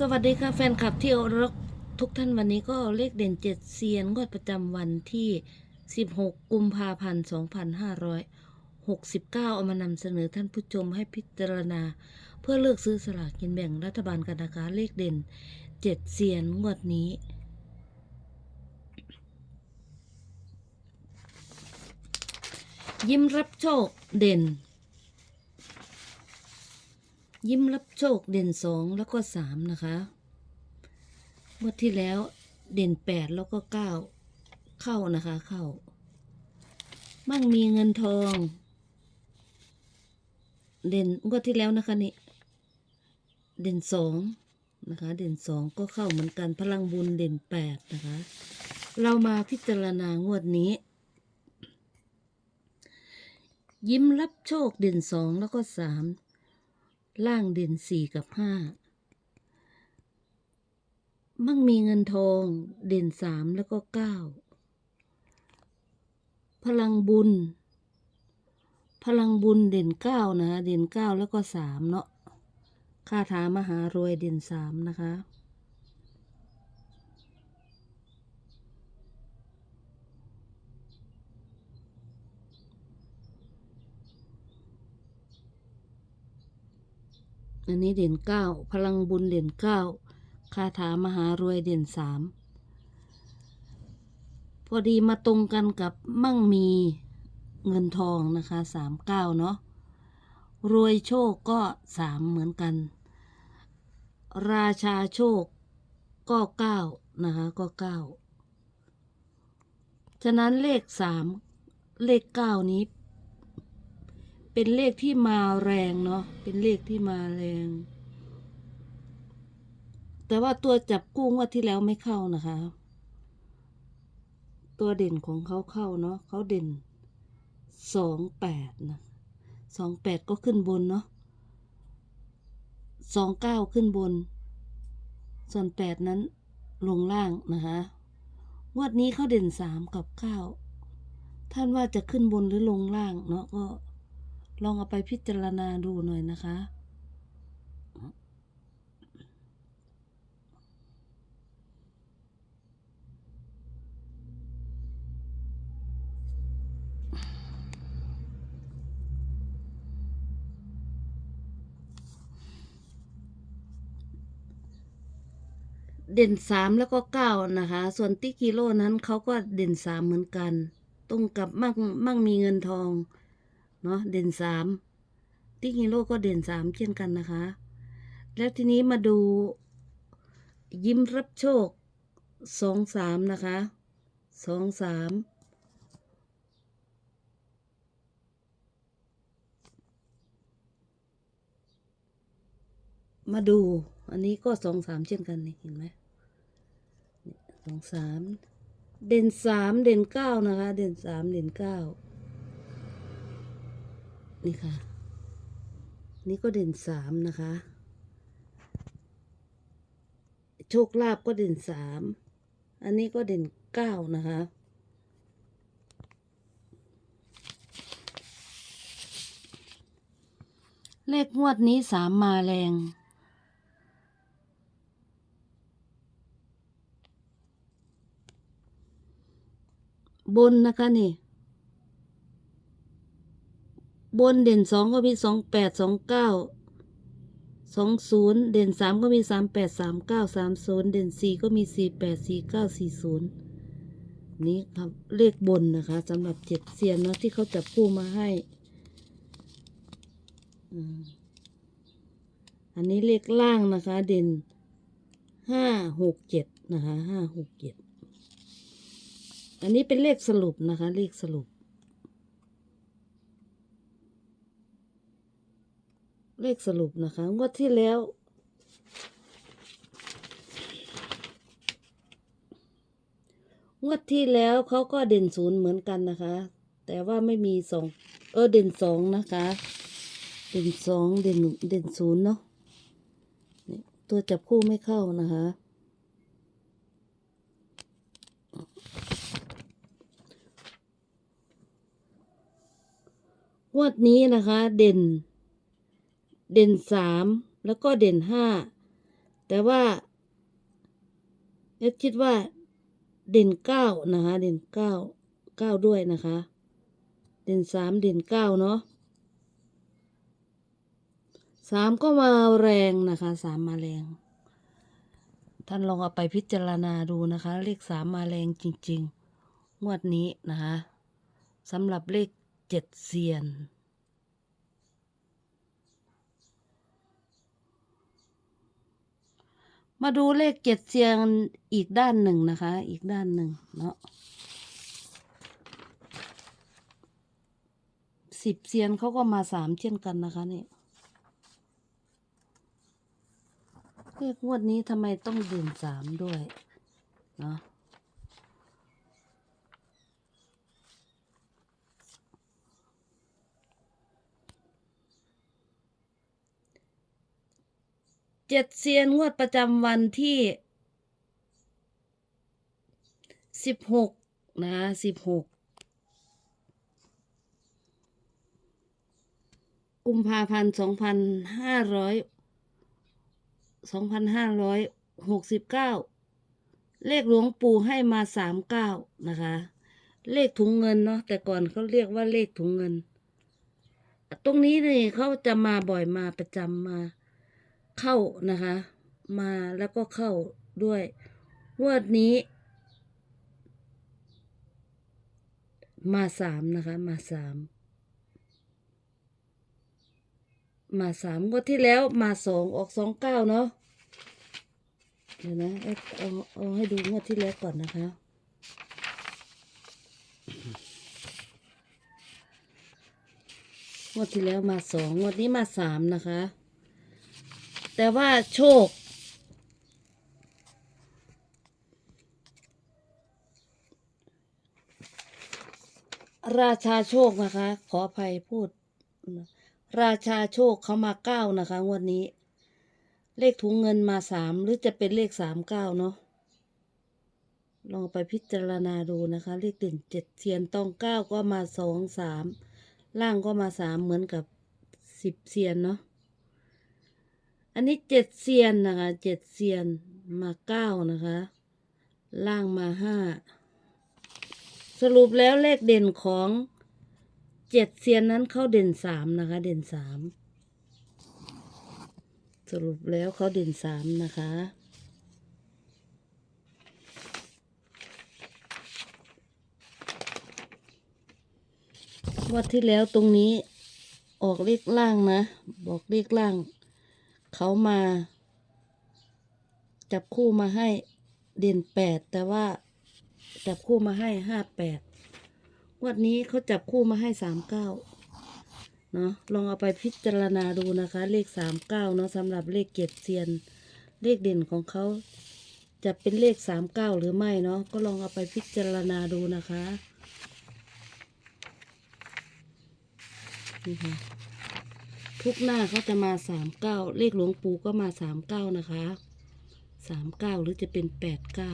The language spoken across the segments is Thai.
สวัสดีค่ะแฟนคลับที่รักทุกท่านวันนี้ก็เลขเด่นเจ็ดเซียนงวดประจำวันที่ 16 กุมภาพันธ์ 2569 เอามานำเสนอท่านผู้ชมให้พิจารณา เพื่อเลือกซื้อสลากกินแบ่งรัฐบาลกันนะคะเลขเด่นเจ็ดเซียนงวดนี้ ยิ้มรับโชคเด่น ยิ้มรับโชคเด่นสองแล้วก็สามนะคะงวดที่แล้วเด่นแปดแล้วก็เก้าเข้านะคะ เข้า มั่งมีเงินทอง เด่นงวดที่แล้วนะคะนี่เด่นสองนะคะ เด่นสองก็เข้าเหมือนกันพลังบุญเด่นแปดนะคะ เรามาพิจารณางวดนี้ ยิ้มรับโชคเด่นสองแล้วก็สาม ล่างเด่นสี่กับห้ามั่งมีเงินทองเด่นสามแล้วก็เก้าพลังบุญ พลังบุญเด่นเก้านะ เด่นเก้าแล้วก็สามเนาะคาถามหารวยเด่นสามนะคะ อันนี้เด่นเก้าพลังบุญเด่นเก้าคาถามหารวยเด่นสามพอดีมาตรงกันกับมั่งมีเงินทองนะคะสามเก้าเนาะรวยโชคก็สามเหมือนกัน ราชาโชคก็เก้านะคะก็เก้าฉะนั้นเลขสามเลขเก้านี้ เป็นเลขที่มาแรงเนาะเป็นเลขที่มาแรง แต่ว่าตัวจับกู้งวดที่แล้วไม่เข้านะคะ ตัวเด่นของเขาเข้าเนาะเขาเด่นสองแปดนะสองแปดก็ขึ้นบนเนาะสองเก้าขึ้นบน ส่วนแปดนั้นลงล่างนะคะงวดนี้เขาเด่นสามกับเก้าท่านว่าจะขึ้นบนหรือลงล่างเนาะก็ ลองเอาไปพิจารณาดูหน่อยนะคะ เด่นสามแล้วก็เก้านะคะ ส่วนติกิโลนั้นเขาก็เด่นสามเหมือนกัน ตรงกับมั่งมั่งมีเงินทอง เนาะเด่นสามติ๊กฮีโร่ก็เด่นสามเช่นกันนะคะ แล้วทีนี้มาดูยิ้มรับโชคสองสามนะคะสองสามมาดู อันนี้ก็สองสามเช่นกันนี่เห็นไหมสองสามเด่นสามเด่นเก้านะคะ เด่นสามเด่นเก้า นี่ค่ะ นี่ก็เด่นสามนะคะ โชคลาภก็เด่นสาม อันนี้ก็เด่นเก้านะคะ เลขงวดนี้สามมาแรงบนนะคะนี่ บนเด่นสองก็มีสองแปดสองเก้าสองศูนย์เด่นสามก็มีสามแปดสามเก้าสามศูนย์เด่นสี่ก็มีสี่แปดสี่เก้าสี่ศูนย์นี่ครับเลขบนนะคะสำหรับเจ็ดเซียนเนาะที่เขาจับคู่มาให้อันนี้เลขล่างนะคะ เด่นห้าหกเจ็ดนะคะห้าหกเจ็ดอันนี้เป็นเลขสรุปนะคะ เลขสรุป เลขสรุปนะคะ งวดที่แล้ว งวดที่แล้วเขาก็เด่นศูนย์เหมือนกันนะคะ แต่ว่าไม่มีสองเออเด่นสองนะคะ เด่นสองเด่นเด่นศูนย์เนาะนี่ตัวจับคู่ไม่เข้านะคะงวดนี้นะคะ เด่น เด่นสามแล้วก็เด่นห้าแต่ว่าเอ็ดคิดว่า เด่นเก้านะคะ เด่นเก้าเก้าด้วยนะคะ เด่นสามเด่นเก้าเนาะสามก็มาแรงนะคะสามมาแรง ท่านลองเอาไปพิจารณาดูนะคะ เลขสามมาแรงจริง ๆ งวดนี้นะคะสำหรับเลขเจ็ดเซียน มาดูเลขเจ็ดเซียนอีกด้านหนึ่งนะคะ อีกด้านหนึ่งเนาะสิบเซียนเขาก็มาสามเช่นกันนะคะนี่เลขงวดนี้ทำไมต้องเด่นสามด้วย เนาะ เจ็ดเซียนงวดประจำวันที่สิบหกนะสิบหกกุมภาพันธ์สองพันห้าร้อยสองพันห้าร้อยหกสิบเก้าเลขหลวงปู่ให้มาสามเก้านะคะ เลขถุงเงินเนาะแต่ก่อนเขาเรียกว่าเลขถุงเงิน ตรงนี้นี่เขาจะมาบ่อยมาประจำมา เข้านะคะ มาแล้วก็เข้าด้วยงวดนี้ มาสามนะคะ มาสามมาสามงวดที่แล้วมาสองออกสองเก้าเนาะเดี๋ยวนะเอาเอาเอาให้ดูงวดที่แล้วก่อนนะคะ งวดที่แล้วมาสองงวดนี้มาสามนะคะ แต่ว่าโชค ราชาโชคนะคะ ขออภัยพูด ราชาโชคเขามาเก้านะคะงวดนี้ เลขถุงเงินมาสามหรือจะเป็นเลขสามเก้าเนาะลองไปพิจารณาดูนะคะ เลขเด่นเจ็ดเซียนตองเก้าก็มาสองสามล่างก็มาสามเหมือนกับสิบเซียนเนาะ อันนี้เจ็ดเซียนนะคะเจ็ดเซียนมาเก้านะคะ ล่างมาห้าสรุปแล้วเลขเด่นของเจ็ดเซียนนั้นเขาเด่นสามนะคะ เด่นสามสรุปแล้วเขาเด่นสามนะคะ วัดที่แล้วตรงนี้ออกเลขล่างนะ บอกเลขล่าง เขามา จับคู่มาให้เด่นแปดแต่ว่า จับคู่มาให้ห้าแปดวันนี้เขาจับคู่มาให้สามเก้าเนาะลองเอาไปพิจารณาดูนะคะ เลขสามเก้าเนาะสำหรับเลขเกียรติเซียน เลขเด่นของเขาจะเป็นเลขสามเก้าหรือไม่เนาะก็ลองเอาไปพิจารณาดูนะคะนี่ค่ะ ทุกหน้าเขาจะมาสามเก้าเลขหลวงปู่ก็มาสามเก้านะคะสามเก้าหรือจะเป็นแปดเก้า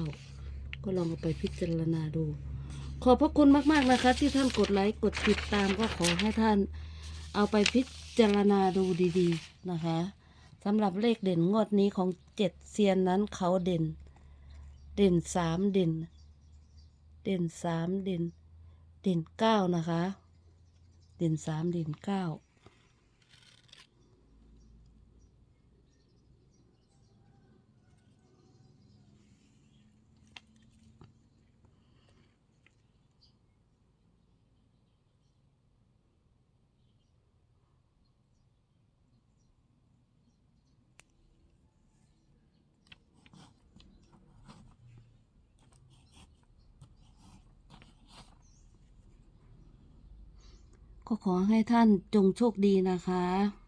ก็ลองเอาไปพิจารณาดู ขอบพระคุณมากๆนะคะ ที่ท่านกดไลค์กดติดตามก็ขอให้ท่านเอาไปพิจารณาดูดีๆนะคะสำหรับเลขเด่นงวดนี้ของเจ็ดเซียนนั้นเขาเด่น เด่นสามเด่น เด่นสามเด่น เด่นเก้านะคะ เด่นสามเด่นเก้า ก็ขอให้ท่านจงโชคดีนะคะ